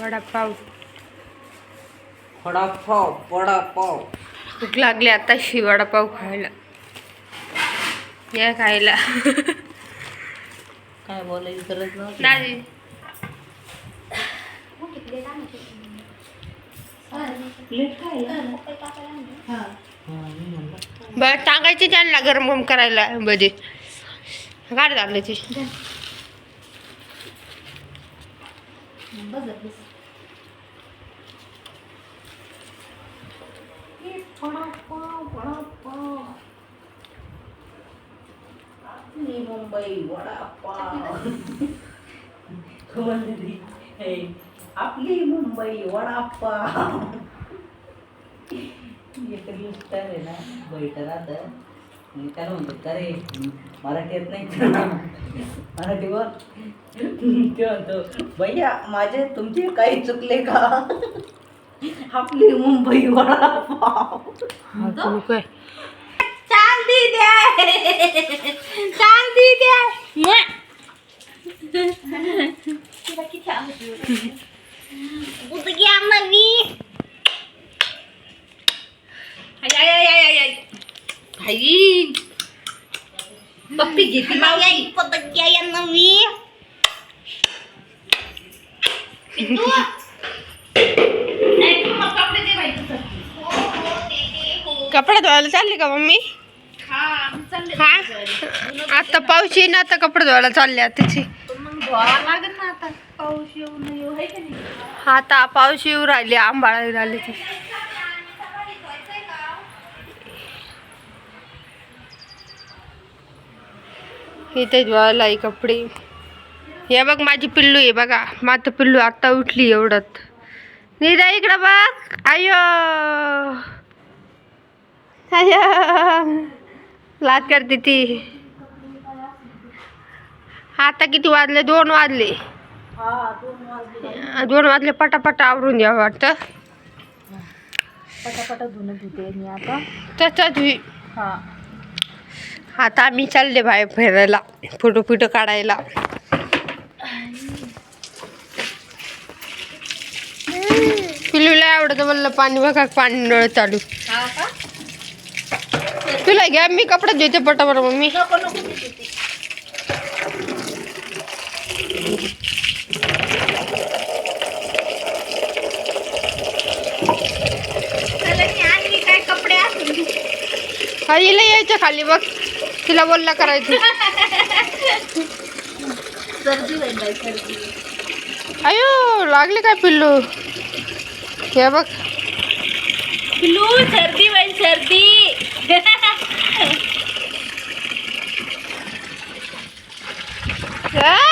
वडापाव. वडापाव वडापाव. भूक लागली आताशी वडापाव खायला. या खायला. काय बोलायची गरज हा. म्हणलं बरं टाकायचे त्यांना गरम गरम करायला भजे. गाडी लागल्याची वडापाव वडापाव मी मुंबई वडापाव. हे, आपली मुंबई वडापाव. एक लिस्ट आहे ना बैठ राहतं. काय त्याला म्हणतो का रे मराठी येत नाही मराठीवर मराठी ते म्हणतो भैया माझे तुमचे काही चुकले का? आपली मुंबई वडापाव. पप्पी घेतली मावशी. पदग्या या नवी कपडे धुवायला चालली का मम्मी? हा आता पाऊस येईन आता कपडे धुवायला चालले तिची. हा आता. पाऊस येऊ राहिले आंबाळा राहिले ती. इथे धुवायला आहे कपडे. हे बघ माझी पिल्लू आहे बघा. माझं पिल्लू आता उठली एवढ्यात. निरा इकडं बघ. आयो. आयो. लात करते ती. आता किती वाजले? दोन वाजले. दोन वाजले पटापटा आवरून द्या वाटतं. पटापटा धुणं धुते मी आता. तसंच मी. आता आम्ही चालले बाहेर फिरायला फोटो फिटो काढायला. पिलूला आवडतं म्हणलं पाणी बघा पाणी नळ चालू. तुला घ्या मी कपडे धुते पटापट मम्मी. आईला यायच्या खाली बघ. तिला बोलला करायचं. सर्दी होईल बाई सर्दी. अयो लागले काय पिल्लू? हे बघ. पिलू सर्दी होईल सर्दी. Good.